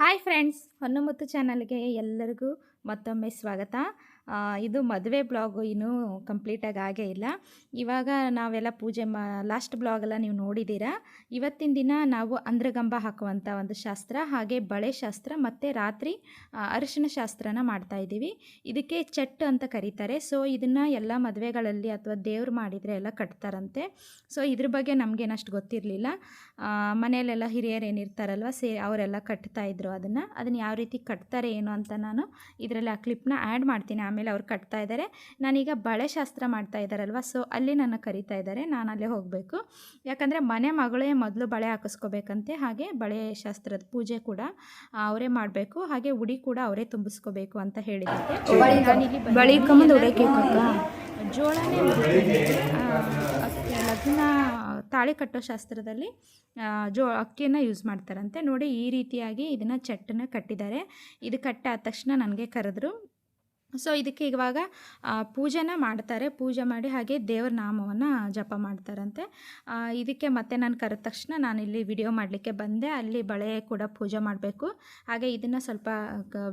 Hi friends ಹೊನ್ನಮುತ್ತು ಚಾನಲ್ಗೆ ಎಲ್ಲರಿಗೂ ಮತ್ತೊಮ್ಮೆ ಸ್ವಾಗತ. ಇದು ಮದುವೆ ಬ್ಲಾಗು ಇನ್ನೂ ಕಂಪ್ಲೀಟಾಗಿ ಆಗೇ ಇಲ್ಲ. ಇವಾಗ ನಾವೆಲ್ಲ ಪೂಜೆ ಮಾ, ಲಾಸ್ಟ್ ಬ್ಲಾಗೆಲ್ಲ ನೀವು ನೋಡಿದ್ದೀರಾ. ಇವತ್ತಿನ ದಿನ ನಾವು ಅಂದ್ರಗಂಬ ಹಾಕುವಂಥ ಒಂದು ಶಾಸ್ತ್ರ, ಹಾಗೆ ಬಳೆ ಶಾಸ್ತ್ರ ಮತ್ತು ರಾತ್ರಿ ಅರಿಶಿನ ಶಾಸ್ತ್ರನ ಮಾಡ್ತಾಯಿದ್ದೀವಿ ಇದಕ್ಕೆ ಚಟ್ ಅಂತ ಕರೀತಾರೆ. ಸೊ, ಇದನ್ನು ಎಲ್ಲ ಮದುವೆಗಳಲ್ಲಿ ಅಥವಾ ದೇವ್ರು ಮಾಡಿದರೆ ಎಲ್ಲ ಕಟ್ತಾರಂತೆ. ಸೊ, ಇದ್ರ ಬಗ್ಗೆ ನಮಗೇನಷ್ಟು ಗೊತ್ತಿರಲಿಲ್ಲ. ಮನೆಯಲ್ಲೆಲ್ಲ ಹಿರಿಯರು ಏನಿರ್ತಾರಲ್ವ, ಸೇ, ಅವರೆಲ್ಲ ಕಟ್ತಾಯಿದ್ರು ಅದನ್ನು. ಅದನ್ನು ಯಾವ ರೀತಿ ಕಟ್ತಾರೆ ಏನು ಅಂತ ನಾನು ಇದರಲ್ಲಿ ಆ ಕ್ಲಿಪ್ನ ಆ್ಯಡ್ ಮಾಡ್ತೀನಿ. ಆಮೇಲೆ ಅವ್ರು ಕಟ್ತಾ ಇದ್ದಾರೆ. ನಾನೀಗ ಬಳೆ ಶಾಸ್ತ್ರ ಮಾಡ್ತಾ ಇದ್ದಾರಲ್ವ? ಸೊ ಅಲ್ಲಿ ನನ್ನ ಕರಿತಾ ಇದ್ದಾರೆ. ನಾನು ಅಲ್ಲೇ ಹೋಗಬೇಕು. ಯಾಕಂದರೆ ಮನೆ ಮಗಳೇ ಮೊದಲು ಬಳೆ ಹಾಕಿಸ್ಕೋಬೇಕಂತೆ. ಹಾಗೆ ಬಳೆ ಶಾಸ್ತ್ರದ ಪೂಜೆ ಕೂಡ ಅವರೇ ಮಾಡಬೇಕು. ಹಾಗೆ ಉಡಿ ಕೂಡ ಅವರೇ ತುಂಬಿಸ್ಕೋಬೇಕು ಅಂತ ಹೇಳಿದ್ದಾರೆ. ಜೋಳನೇ ಲಗ್ನ ತಾಳಿ ಕಟ್ಟೋ ಶಾಸ್ತ್ರದಲ್ಲಿ ಜೋ ಅಕ್ಕಿಯನ್ನು ಯೂಸ್ ಮಾಡ್ತಾರಂತೆ. ನೋಡಿ ಈ ರೀತಿಯಾಗಿ ಇದನ್ನು ಚಟ್ಟನ್ನು ಕಟ್ಟಿದ್ದಾರೆ. ಇದು ಕಟ್ಟಾದ ತಕ್ಷಣ ನನಗೆ ಕರೆದ್ರು. ಸೊ ಇದಕ್ಕೆ ಇವಾಗ ಪೂಜೆನ ಮಾಡ್ತಾರೆ. ಪೂಜೆ ಮಾಡಿ ಹಾಗೆ ದೇವ್ರ ನಾಮವನ್ನು ಜಪ ಮಾಡ್ತಾರಂತೆ. ಇದಕ್ಕೆ ಮತ್ತೆ ನಾನು ಕರೆದ ತಕ್ಷಣ ನಾನು ಇಲ್ಲಿ ವಿಡಿಯೋ ಮಾಡಲಿಕ್ಕೆ ಬಂದೆ. ಅಲ್ಲಿ ಬಳೆ ಕೂಡ ಪೂಜೆ ಮಾಡಬೇಕು. ಹಾಗೆ ಇದನ್ನು ಸ್ವಲ್ಪ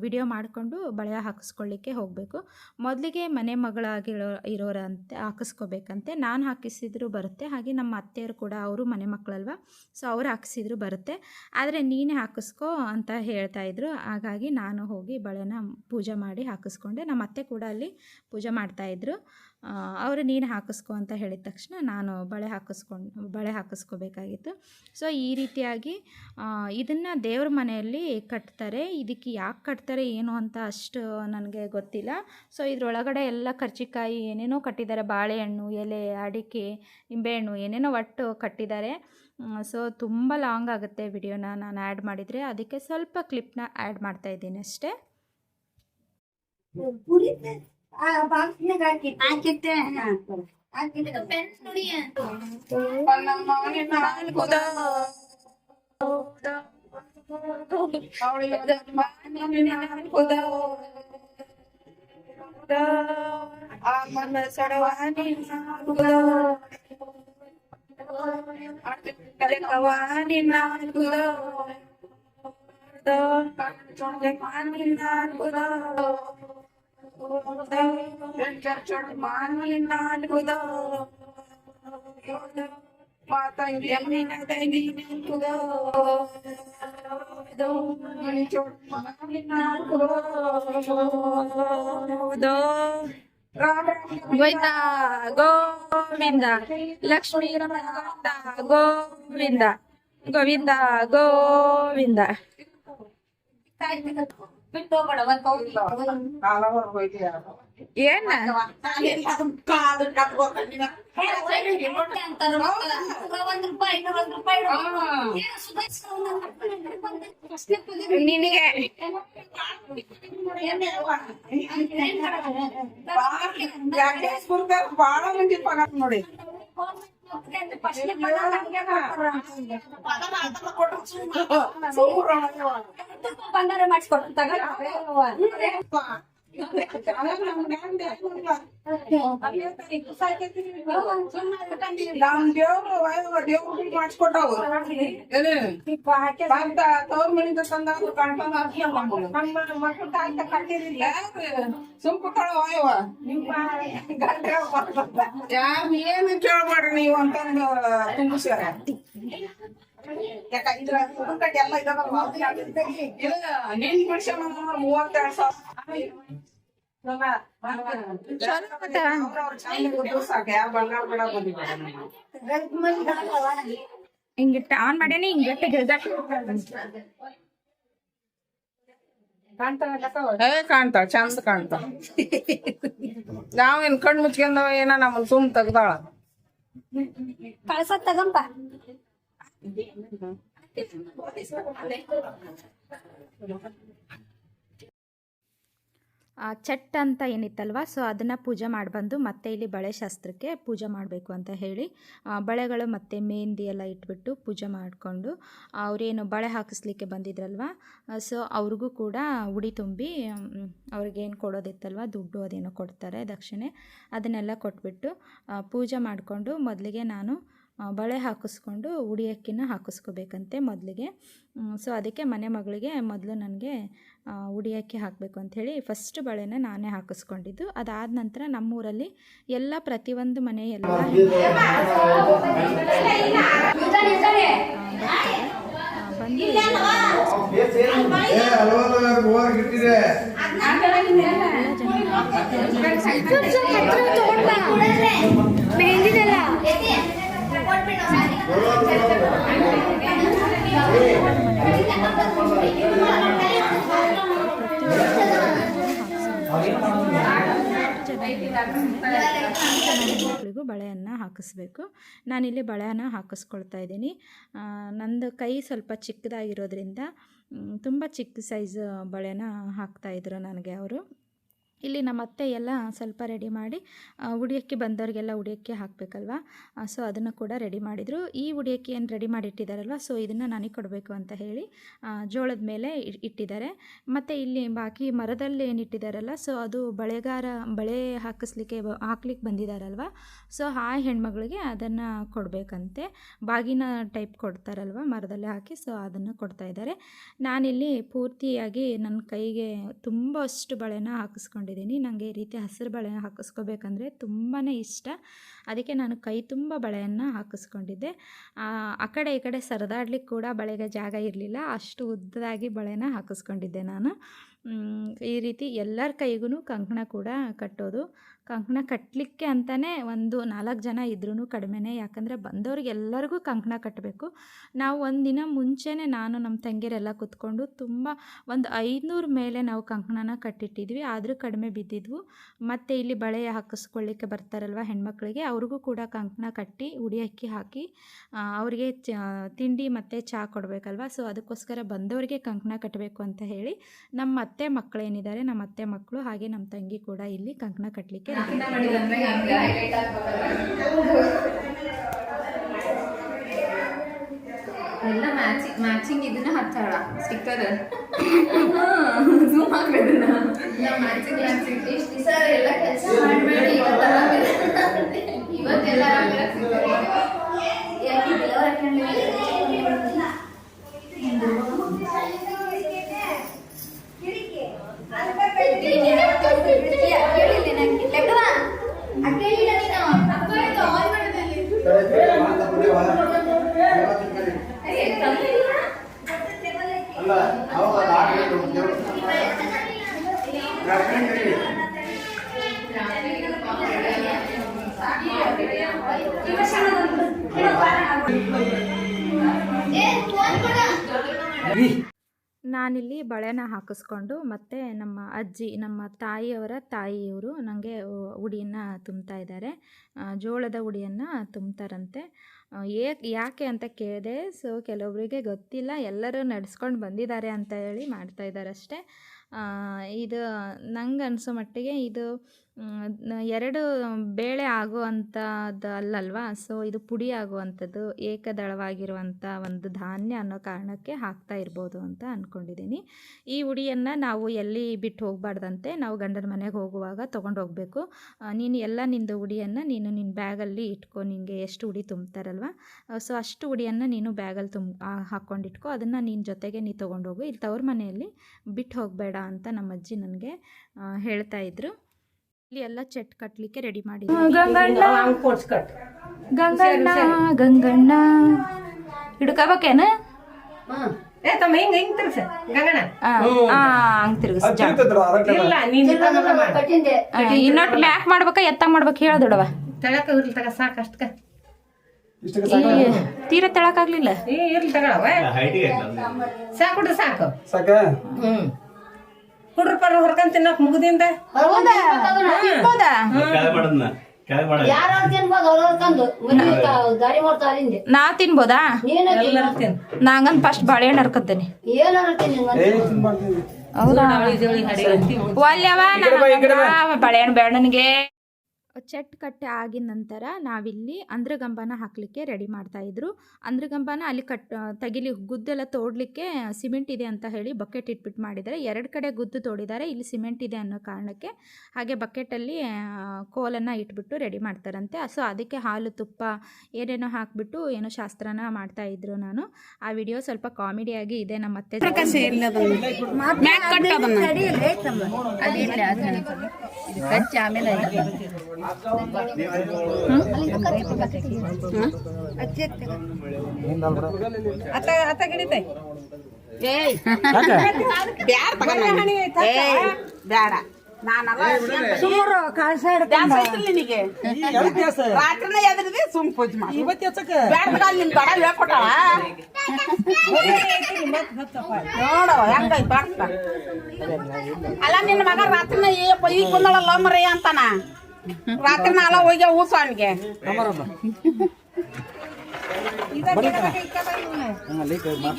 ವಿಡಿಯೋ ಮಾಡಿಕೊಂಡು ಬಳೆ ಹಾಕಿಸ್ಕೊಳ್ಳಿಕ್ಕೆ ಹೋಗಬೇಕು. ಮೊದಲಿಗೆ ಮನೆ ಮಗಳಾಗಿರೋ, ಇರೋರಂತೆ, ಹಾಕಿಸ್ಕೋಬೇಕಂತೆ. ನಾನು ಹಾಕಿಸಿದ್ರು ಬರುತ್ತೆ. ಹಾಗೆ ನಮ್ಮ ಅತ್ತೆಯರು ಕೂಡ, ಅವರು ಮನೆ ಮಕ್ಕಳಲ್ವ? ಸೊ ಅವ್ರು ಹಾಕಿಸಿದ್ರು ಬರುತ್ತೆ. ಆದರೆ ನೀನೇ ಹಾಕಿಸ್ಕೋ ಅಂತ ಹೇಳ್ತಾ ಇದ್ರು. ಹಾಗಾಗಿ ನಾನು ಹೋಗಿ ಬಳೆನ ಪೂಜೆ ಮಾಡಿ ಹಾಕಿಸ್ಕೊಂಡೆ. ನಮ್ಮ ಅತ್ತೆ ಕೂಡ ಅಲ್ಲಿ ಪೂಜೆ ಮಾಡ್ತಾಯಿದ್ರು ಅವರು ನೀನು ಹಾಕಿಸ್ಕೊ ಅಂತ ಹೇಳಿದ ತಕ್ಷಣ ನಾನು ಬಳೆ ಹಾಕಿಸ್ಕೊಂಡು, ಬಳೆ ಹಾಕಿಸ್ಕೋಬೇಕಾಗಿತ್ತು. ಸೊ ಈ ರೀತಿಯಾಗಿ ಇದನ್ನು ದೇವ್ರ ಮನೆಯಲ್ಲಿ ಕಟ್ತಾರೆ. ಇದಕ್ಕೆ ಯಾಕೆ ಕಟ್ತಾರೆ, ಏನು ಅಂತ ಅಷ್ಟು ನನಗೆ ಗೊತ್ತಿಲ್ಲ. ಸೊ ಇದರೊಳಗಡೆ ಎಲ್ಲ ಕರ್ಚಿಕಾಯಿ, ಏನೇನೋ ಕಟ್ಟಿದ್ದಾರೆ. ಬಾಳೆಹಣ್ಣು, ಎಲೆ, ಅಡಿಕೆ, ನಿಂಬೆಹಣ್ಣು, ಏನೇನೋ ಒಟ್ಟು ಕಟ್ಟಿದ್ದಾರೆ. ಸೊ ತುಂಬ ಲಾಂಗ್ ಆಗುತ್ತೆ ವಿಡಿಯೋನ ನಾನು ಆ್ಯಡ್ ಮಾಡಿದರೆ. ಅದಕ್ಕೆ ಸ್ವಲ್ಪ ಕ್ಲಿಪ್ನ ಆ್ಯಡ್ पूरी बॉक्स में करके पाँच कितने हैं? आज कितने तो पेन थोड़ी है। पलंग माल खुदा సడవాణి కలవాణి నాకులో కళ్ళు ಗೋವಿಂದ ಗೋವಿಂದ ಲಕ್ಷ್ಮೀ ರಮಣ ಗೋವಿಂದ ಗೋವಿಂದ ಗೋವಿಂದ ಏನ ನಿನಗೆ ಬಾಳ ಮಂದಿ ಪಗಾರ ನೋಡಿ ಬಂಗಾರ ಮಾಡಿಸ್ಕೊಟ್ಟು ನಮ್ ದೇವ್ರು ವಯವ್ವ ದೇವ್ರು ಮಾಡಿಸ್ಕೊಟ್ಟವು ಬಂತ ತವ್ರ ಮನಿಂದ ತಂದ ಕಣ್ತಂದ ಮಕ್ಕಳ ತಾಯ್ತ ಕಟ್ಟಿರಿಲ್ಲ ಸುಂಪುತ್ತಾಳ ವಯವ್ವ ಯಾರ್ ಏನು ಕೇಳ್ಬೇಡ್ರಿ ನೀವು ಅಂತಂದು ತುಂಬಿಸ್ಯಾರ ಯಾಕ ಇದ್ರ ಕಟ್ಟಿ ಎಲ್ಲ ಮೂವತ್ತೆರಡು ಸಾವಿರ ಹಿಂಗಿಟ್ಟ ಆನ್ ಮಾಡೇನಿ ಹಿಂಗಿಟ್ಟ ಕಾಣ್ತಾಳ ಚಂದ ಕಾಣ್ತಾಳ ನಾವೇನ್ ಕಣ್ ಮುಚ್ಕೊಂಡವ ಏನ ನಮ್ಮನ್ ಸುಮ್ ತೆಗ್ದಾಳ. ಕಳ್ಸ ತಗಂಪ ಆ ಚಟ್ ಅಂತ ಏನಿತ್ತಲ್ವ ಸೊ ಅದನ್ನು ಪೂಜೆ ಮಾಡಿಬಂದು ಮತ್ತೆ ಇಲ್ಲಿ ಬಳೆ ಶಾಸ್ತ್ರಕ್ಕೆ ಪೂಜೆ ಮಾಡಬೇಕು ಅಂತ ಹೇಳಿ ಬಳೆಗಳು ಮತ್ತು ಮೆಹಂದಿ ಎಲ್ಲ ಇಟ್ಬಿಟ್ಟು ಪೂಜೆ ಮಾಡಿಕೊಂಡು, ಅವರೇನು ಬಳೆ ಹಾಕಿಸ್ಲಿಕ್ಕೆ ಬಂದಿದ್ರಲ್ವ ಸೊ ಅವ್ರಿಗೂ ಕೂಡ ಉಡಿ ತುಂಬಿ ಅವ್ರಿಗೇನು ಕೊಡೋದಿತ್ತಲ್ವ, ದುಡ್ಡು ಅದೇನೋ ಕೊಡ್ತಾರೆ ದಕ್ಷಿಣೆ, ಅದನ್ನೆಲ್ಲ ಕೊಟ್ಬಿಟ್ಟು ಪೂಜೆ ಮಾಡಿಕೊಂಡು ಮೊದಲಿಗೆ ನಾನು ಬಳೆ ಹಾಕಿಸ್ಕೊಂಡು ಉಡಿ ಅಕ್ಕಿನ ಹಾಕಿಸ್ಕೋಬೇಕಂತೆ ಮೊದಲಿಗೆ. ಸೊ ಅದಕ್ಕೆ ಮನೆ ಮಗಳಿಗೆ ಮೊದಲು ನನಗೆ ಉಡಿ ಅಕ್ಕಿ ಹಾಕಬೇಕು ಅಂಥೇಳಿ ಫಸ್ಟ್ ಬಳೆನ ನಾನೇ ಹಾಕಿಸ್ಕೊಂಡಿದ್ದು. ಅದಾದ ನಂತರ ನಮ್ಮೂರಲ್ಲಿ ಎಲ್ಲ ಪ್ರತಿಯೊಂದು ಮನೆಯೆಲ್ಲ ಬಂದು ಮಕ್ಕಳಿಗೂ ಬಳೆಯನ್ನು ಹಾಕಿಸ್ಬೇಕು. ನಾನಿಲ್ಲಿ ಬಳೆಯನ್ನು ಹಾಕಿಸ್ಕೊಳ್ತಾ ಇದ್ದೀನಿ. ನಂದು ಕೈ ಸ್ವಲ್ಪ ಚಿಕ್ಕದಾಗಿರೋದ್ರಿಂದ ತುಂಬ ಚಿಕ್ಕ ಸೈಜ್ ಬಳೆನ ಹಾಕ್ತಾಯಿದ್ರು ನನಗೆ ಅವರು. ಇಲ್ಲಿ ನಮ್ಮ ಅತ್ತೆ ಎಲ್ಲ ಸ್ವಲ್ಪ ರೆಡಿ ಮಾಡಿ ಉಡಿಯಕ್ಕೆ ಬಂದವರಿಗೆಲ್ಲ ಉಡಿಯಕ್ಕೆ ಹಾಕಬೇಕಲ್ವ? ಸೊ ಅದನ್ನು ಕೂಡ ರೆಡಿ ಮಾಡಿದರು. ಈ ಉಡಿಯಕ್ಕೆ ಏನು ರೆಡಿ ಮಾಡಿ ಇಟ್ಟಿದ್ದಾರಲ್ವ ಸೊ ಇದನ್ನು ನನಗೆ ಕೊಡಬೇಕು ಅಂತ ಹೇಳಿ ಜೋಳದ ಮೇಲೆ ಇಟ್ಟಿದ್ದಾರೆ. ಮತ್ತು ಇಲ್ಲಿ ಬಾಕಿ ಮರದಲ್ಲಿ ಏನು ಇಟ್ಟಿದ್ದಾರಲ್ಲ ಸೊ ಅದು ಬಳೆಗಾರ, ಬಳೆ ಹಾಕಿಸ್ಲಿಕ್ಕೆ ಹಾಕ್ಲಿಕ್ಕೆ ಬಂದಿದ್ದಾರಲ್ವ ಸೊ ಆ ಹೆಣ್ಮಗಳಿಗೆ ಅದನ್ನು ಕೊಡಬೇಕಂತೆ. ಬಾಗಿನ ಟೈಪ್ ಕೊಡ್ತಾರಲ್ವ, ಮರದಲ್ಲಿ ಹಾಕಿ ಸೊ ಅದನ್ನು ಕೊಡ್ತಾ ಇದ್ದಾರೆ. ನಾನಿಲ್ಲಿ ಪೂರ್ತಿಯಾಗಿ ನನ್ನ ಕೈಗೆ ತುಂಬ ಅಷ್ಟು ಬಳೆನ ಹಾಕಿಸ್ಕೊಂಡಿದ್ದೀನಿ ನನಗೆ ಈ ರೀತಿ ಹಸಿರು ಬಳೆ ಹಾಕಿಸ್ಕೋಬೇಕಂದ್ರೆ ತುಂಬಾ ಇಷ್ಟ. ಅದಕ್ಕೆ ನಾನು ಕೈ ತುಂಬ ಬಳೆಯನ್ನು ಹಾಕಿಸ್ಕೊಂಡಿದ್ದೆ. ಆ ಕಡೆ ಈ ಕಡೆ ಸರದಾಡ್ಲಿಕ್ಕೆ ಕೂಡ ಬಳೆಗೆ ಜಾಗ ಇರಲಿಲ್ಲ. ಅಷ್ಟು ಉದ್ದದಾಗಿ ಬಳೆನ ಹಾಕಿಸ್ಕೊಂಡಿದ್ದೆ ನಾನು. ಈ ರೀತಿ ಎಲ್ಲರ ಕೈಗೂ ಕಂಕಣ ಕೂಡ ಕಟ್ಟೋದು. ಕಂಕಣ ಕಟ್ಟಲಿಕ್ಕೆ ಅಂತಲೇ ಒಂದು ನಾಲ್ಕು ಜನ ಇದ್ರೂ ಕಡಿಮೆನೇ. ಯಾಕಂದರೆ ಬಂದವ್ರಿಗೆ ಎಲ್ಲರಿಗೂ ಕಂಕಣ ಕಟ್ಟಬೇಕು ನಾವು ಒಂದಿನ ಮುಂಚೆನೇ ನಾನು ನಮ್ಮ ತಂಗಿಯರೆಲ್ಲ ಕೂತ್ಕೊಂಡು ತುಂಬ ಒಂದು ಐನೂರು ಮೇಲೆ ನಾವು ಕಂಕಣನ ಕಟ್ಟಿಟ್ಟಿದ್ವಿ. ಆದರೂ ಕಡಿಮೆ ಬಿದ್ದಿದ್ವು. ಮತ್ತು ಇಲ್ಲಿ ಬಳೆ ಹಾಕಿಸ್ಕೊಳ್ಳಿಕ್ಕೆ ಬರ್ತಾರಲ್ವ ಹೆಣ್ಮಕ್ಳಿಗೆ, ಅವ್ರಿಗೂ ಕೂಡ ಕಂಕಣ ಕಟ್ಟಿ ಉಡಿ ಅಕ್ಕಿ ಹಾಕಿ ಅವರಿಗೆ ತಿಂಡಿ ಮತ್ತು ಚಹಾ ಕೊಡಬೇಕಲ್ವ. ಸೊ, ಅದಕ್ಕೋಸ್ಕರ ಬಂದವರಿಗೆ ಕಂಕಣ ಕಟ್ಟಬೇಕು ಅಂತ ಹೇಳಿ ನಮ್ಮ ಅತ್ತೆ ಮಕ್ಕಳೇನಿದ್ದಾರೆ ನಮ್ಮ ಅತ್ತೆ ಮಕ್ಕಳು ಹಾಗೆ ನಮ್ಮ ತಂಗಿ ಕೂಡ ಇಲ್ಲಿ ಕಂಕಣ ಕಟ್ಟಲಿಕ್ಕೆ ಎಲ್ಲ ಮ್ಯಾಚಿಂಗ್ ಮ್ಯಾಚಿಂಗ್ ಇದನ್ನ ಸ್ಟಿಕ್ಕರ್ ಝೂಮ್ ಎಲ್ಲ ಮ್ಯಾಚಿಂಗ್ ಮ್ಯಾಚಿಂಗ್ ದಿವಸ ಎಲ್ಲ ಕೆಲಸ ಮಾಡಬೇಡಿ ಇವತ್ತೆಲ್ಲ ಬಳೆನ ಹಾಕಿಸ್ಕೊಂಡು ಮತ್ತು ನಮ್ಮ ಅಜ್ಜಿ, ನಮ್ಮ ತಾಯಿಯವರ ತಾಯಿಯವರು ನನಗೆ ಉಡಿಯನ್ನು ತುಂಬ್ತಾ ಇದ್ದಾರೆ. ಜೋಳದ ಉಡಿಯನ್ನು ತುಂಬ್ತಾರಂತೆ. ಏ ಯಾಕೆ ಅಂತ ಕೇಳಿದೆ. ಸೊ ಕೆಲವೊಬ್ಬರಿಗೆ ಗೊತ್ತಿಲ್ಲ. ಎಲ್ಲರೂ ನಡೆಸ್ಕೊಂಡು ಬಂದಿದ್ದಾರೆ ಅಂತ ಹೇಳಿ ಮಾಡ್ತಾ ಇದ್ದಾರೆ ಅಷ್ಟೇ ಇದು ನಂಗೆ ಅನಿಸೋ ಮಟ್ಟಿಗೆ ಇದು ಎರಡು ಬೇಳೆ ಆಗುವಂಥದ್ದು ಅಲ್ಲಲ್ವಾ ಸೊ ಇದು ಪುಡಿ ಆಗುವಂಥದ್ದು ಏಕದಳವಾಗಿರುವಂಥ ಒಂದು ಧಾನ್ಯ ಅನ್ನೋ ಕಾರಣಕ್ಕೆ ಹಾಕ್ತಾ ಇರ್ಬೋದು ಅಂತ ಅಂದ್ಕೊಂಡಿದ್ದೀನಿ ಈ ಹುಡಿಯನ್ನು ನಾವು ಎಲ್ಲಿ ಬಿಟ್ಟು ಹೋಗಬಾರ್ದಂತೆ ನಾವು ಗಂಡನ ಮನೆಗೆ ಹೋಗುವಾಗ ತೊಗೊಂಡು ಹೋಗಬೇಕು. ನೀನು ಎಲ್ಲ ನಿಂದು ಹುಡಿಯನ್ನು ನೀನು ನಿನ್ನ ಬ್ಯಾಗಲ್ಲಿ ಇಟ್ಕೊ ನಿನಗೆ ಎಷ್ಟು ಉಡಿ ತುಂಬ್ತಾರಲ್ವ? ಸೊ ಅಷ್ಟು ಹುಡಿಯನ್ನು ನೀನು ಬ್ಯಾಗಲ್ಲಿ ತುಂಬ ಹಾಕ್ಕೊಂಡಿಟ್ಕೊ, ಅದನ್ನು ನಿನ್ನ ಜೊತೆಗೆ ನೀ ತೊಗೊಂಡೋಗು ಇಲ್ಲಿ ತವ್ರ ಮನೆಯಲ್ಲಿ ಬಿಟ್ಟು ಹೋಗಬೇಡ ಅಂತ ನಮ್ಮ ಅಜ್ಜಿ ನನಗೆ ಹೇಳ್ತಾ ಇದ್ರು. ಇಲ್ಲಿ ಎಲ್ಲ ಚೆಟ್ ಕಟ್ಟಲಿಕ್ಕೆ ರೆಡಿ ಮಾಡಿ ಗಂಗಣ್ಣ. ಗಂಗಣ್ಣ ಗಂಗಣ್ಣ. ಹಿಡ್ಕೋಬೇಕೇನ? ಏ ತಮ್ಮ ಹಿಂಗ ಹಿಂಗ್ ತಿರ್ಸ ಗಂಗಣ ಹಂಗೆ ತಿರುಗಿಸ್. ಇಲ್ಲ ನೀನ್ ಇದ್ದಂಗೆಲ್ಲ ಮಾಡು. ಇನ್ನೊಟ್ಟು ಮ್ಯಾಕ್ ಮಾಡ್ಬೇಕಾ ಎತ್ತಾಗ ಮಾಡ್ಬೇಕು ಹೇಳ ದೊಡವ. ತಳಕ ಇರ್ಲಿ ತಗ ಸಾಕು ಅಷ್ಟಕ ತೀರ ತೆಳಕಾಗ್ಲಿಲ್ಲ ಸಾಕು ಸಾಕು. ಸಾಕ? ಹ್ಮ್. ಹುಡ್ರ ಪರ ಹೊರ್ಕೊಂಡ್ ತಿನ್ನಕ್ ಮುಗ್ದಿಂದ? ನಾ ತಿನ್ಬೋದಾ? ನೀನು ಎಲ್ಲರೂ ತಿನ್ ನಂಗನ್ ಫಸ್ಟ್ ಬಾಳೆಹಣ್ಣು ಹರ್ಕತ್ತೇನೆ. ಹೌದಾ? ಒಲ್ಯವ ಬಾಳೆಹಣ್ಣು ಬೇಡ ನನಗೆ. ಚಟ್ ಕಟ್ಟೆ ಆಗಿದ ನಂತರ ನಾವಿಲ್ಲಿ ಅಂದ್ರಗಂಬನ ಹಾಕಲಿಕ್ಕೆ ರೆಡಿ ಮಾಡ್ತಾಯಿದ್ರು ಅಂದ್ರಗಂಬನ ಅಲ್ಲಿ ಕಟ್ ತೆಗಿಲಿ ಗುದ್ದೆಲ್ಲ ತೋಡಲಿಕ್ಕೆ ಸಿಮೆಂಟ್ ಇದೆ ಅಂತ ಹೇಳಿ ಬಕೆಟ್ ಇಟ್ಬಿಟ್ಟು ಮಾಡಿದ್ದಾರೆ. ಎರಡು ಕಡೆ ಗುದ್ದು ತೋಡಿದ್ದಾರೆ. ಇಲ್ಲಿ ಸಿಮೆಂಟ್ ಇದೆ ಅನ್ನೋ ಕಾರಣಕ್ಕೆ ಹಾಗೆ ಬಕೆಟಲ್ಲಿ ಕೋಲನ್ನು ಇಟ್ಬಿಟ್ಟು ರೆಡಿ ಮಾಡ್ತಾರಂತೆ. ಸೊ ಅದಕ್ಕೆ ಹಾಲು ತುಪ್ಪ ಏನೇನೋ ಹಾಕಿಬಿಟ್ಟು ಏನೋ ಶಾಸ್ತ್ರನ ಮಾಡ್ತಾಯಿದ್ರು ನಾನು. ಆ ವಿಡಿಯೋ ಸ್ವಲ್ಪ ಕಾಮಿಡಿಯಾಗಿ ಇದೆ. ನಮ್ಮ ಅತ್ತೆ ಜೊತೆ. ಬೇಡ ಸುಮಾರು ನಿನಗೆ ರಾತ್ರಿನ ಎದ್ರದಿ ಸುಮ್ ಪೂಜೆ ಮಾಡಿ ಬ್ಯಾಡ ನಿನ್ ಬಡ ಹೇಳ್ಕೊಟ್ಟವ ನೋಡವ ಹೆಂಗೈತ್ ಅಲ್ಲ ನಿನ್ನ ಮಗ ರಾತ್ರಿನ ಈಗ ಬಂದಳಲ್ಲ ಮರಯ್ಯ ಅಂತಾನ? ರಾತ್ರಿನ ನಾಲ ಹೋಗ್ಯ ಊಸು ಅವನಿಗೆ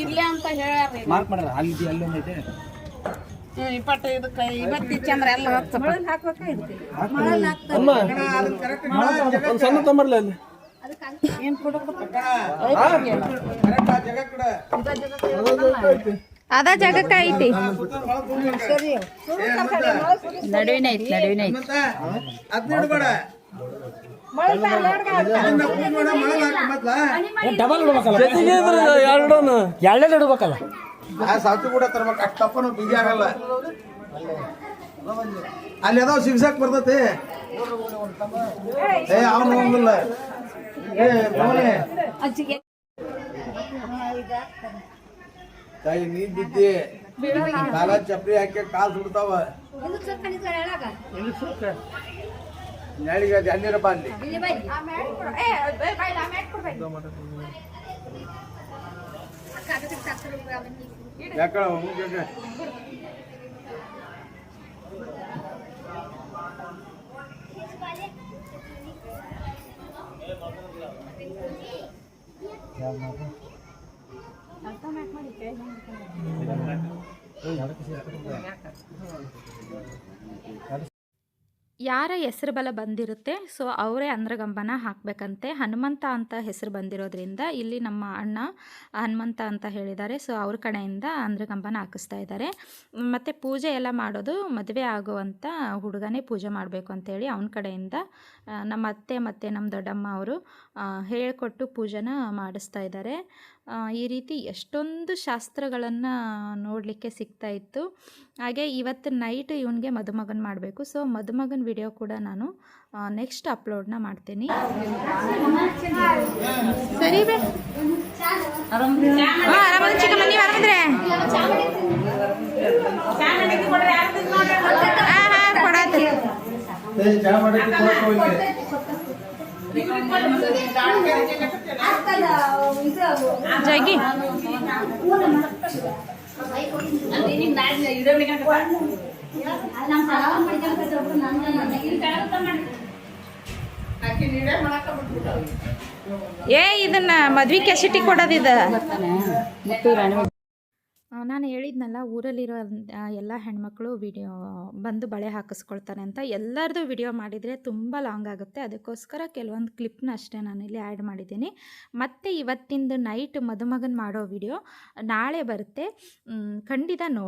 ಇಲ್ಲೇ ಅಂತ ಮಾರ್ಕ್ ಮಾಡ್ಯಾರ ಅಲ್ಲಿ ಅಲ್ಲಿ ಒಂದೈತೆ. ಹ್ಮ್, ಇಪ್ಪತ್ತು ಇದಕ್ಕೆ ಇವತ್ತು ಚಂದ್ರ ಎಲ್ಲ ಹತ್ತು ಅಮ್ಮ ಒಂದ್ ಸಣ್ಣ ತೊಂಬರ್ಲಿ ಅಲ್ಲಿ. ಅದ ಜಾಗಕ್ಕೆ ಐತಿ. ನಡುವಿನ ಐತಿ ನಡುವಿನ ಐತಿ. ಡಬಲ್ ಇಡ್ಬೇಕಲ್ಲ? ಎರಡೂನು ಎರಡೇ ಇಡ್ಬೇಕಲ್ಲ? ಆ ಸಾತು ಕೂಡ ತರ್ಬೇಕು ಅಷ್ಟಪ್ಪನು ಬಿಗಿ ಆಗಲ್ಲ. ಅಲ್ಲಿ ಅದಾವ ಸಿಗ್ಸಾಕ್ ಬರ್ತೈತಿ. ಏ ಅವನು ಹೋಗಲ್ಲ. ಏ ಮೌನೆ ಕೈ ನೀ ಬಿದ್ದಿ ಕಾಲ ಚಪ್ರಿ ಹಾಕಿ ಕಾಲ್ ಸುಡ್ತಾವ ನೆಳಿಗೆ ಅದು ಎಣ್ಣೀರಪ್ಪ ಅಲ್ಲಿ ಯಾಕಳ ಹೋಗ್ಬೇಕು ಯಾರ ಹೆಸರು ಬಲ ಬಂದಿರುತ್ತೆ? ಸೊ ಅವರೇ ಅಂದ್ರಗಂಬನ ಹಾಕಬೇಕಂತೆ. ಹನುಮಂತ ಅಂತ ಹೆಸರು ಬಂದಿರೋದ್ರಿಂದ ಇಲ್ಲಿ ನಮ್ಮ ಅಣ್ಣ ಹನುಮಂತ ಅಂತ ಹೇಳಿದ್ದಾರೆ. ಸೊ ಅವ್ರ ಕಡೆಯಿಂದ ಅಂದ್ರಗಂಬನ ಹಾಕಿಸ್ತಾ ಇದ್ದಾರೆ. ಮತ್ತು ಪೂಜೆ ಎಲ್ಲ ಮಾಡೋದು ಮದುವೆ ಆಗುವಂಥ ಹುಡುಗನೇ ಪೂಜೆ ಮಾಡಬೇಕು ಅಂತೇಳಿ ಅವನ ಕಡೆಯಿಂದ ನಮ್ಮ ಅತ್ತೆ ಮತ್ತು ನಮ್ಮ ದೊಡ್ಡಮ್ಮ ಅವರು ಹೇಳಿಕೊಟ್ಟು ಪೂಜೆನ ಮಾಡಿಸ್ತಾ ಇದ್ದಾರೆ. ಈ ರೀತಿ ಎಷ್ಟೊಂದು ಶಾಸ್ತ್ರಗಳನ್ನು ನೋಡಲಿಕ್ಕೆ ಸಿಗ್ತಾ ಇತ್ತು. ಹಾಗೆ ಇವತ್ತು ನೈಟ್ ಇವನಿಗೆ ಮದುಮಗನ ಮಾಡಬೇಕು. ಸೊ ಮದುಮಗನ ವಿಡಿಯೋ ಕೂಡ ನಾನು ನೆಕ್ಸ್ಟ್ ಅಪ್ಲೋಡ್ನ ಮಾಡ್ತೀನಿ. ಸರಿ ಬೇ. ಜಗಿ ಏ ಇದನ್ನ ಮದ್ವಿ ಕೆಸಿಟಿ ಕೊಡೋದಿದ. ನಾನು ಹೇಳಿದ್ನಲ್ಲ, ಊರಲ್ಲಿರೋ ಎಲ್ಲ ಹೆಣ್ಮಕ್ಳು ವಿಡಿಯೋ ಬಂದು ಬಳೆ ಹಾಕಿಸ್ಕೊಳ್ತಾರೆ ಅಂತ. ಎಲ್ಲರದು ವಿಡಿಯೋ ಮಾಡಿದರೆ ತುಂಬ ಲಾಂಗ್ ಆಗುತ್ತೆ. ಅದಕ್ಕೋಸ್ಕರ ಕೆಲವೊಂದು ಕ್ಲಿಪ್ನ ಅಷ್ಟೇ ನಾನು ಇಲ್ಲಿ ಆ್ಯಡ್ ಮಾಡಿದ್ದೀನಿ. ಮತ್ತು ಇವತ್ತಿಂದು ನೈಟ್ ಮದುಮಗನ್ ಮಾಡೋ ವಿಡಿಯೋ ನಾಳೆ ಬರುತ್ತೆ. ಖಂಡಿತ ನೋಡಿ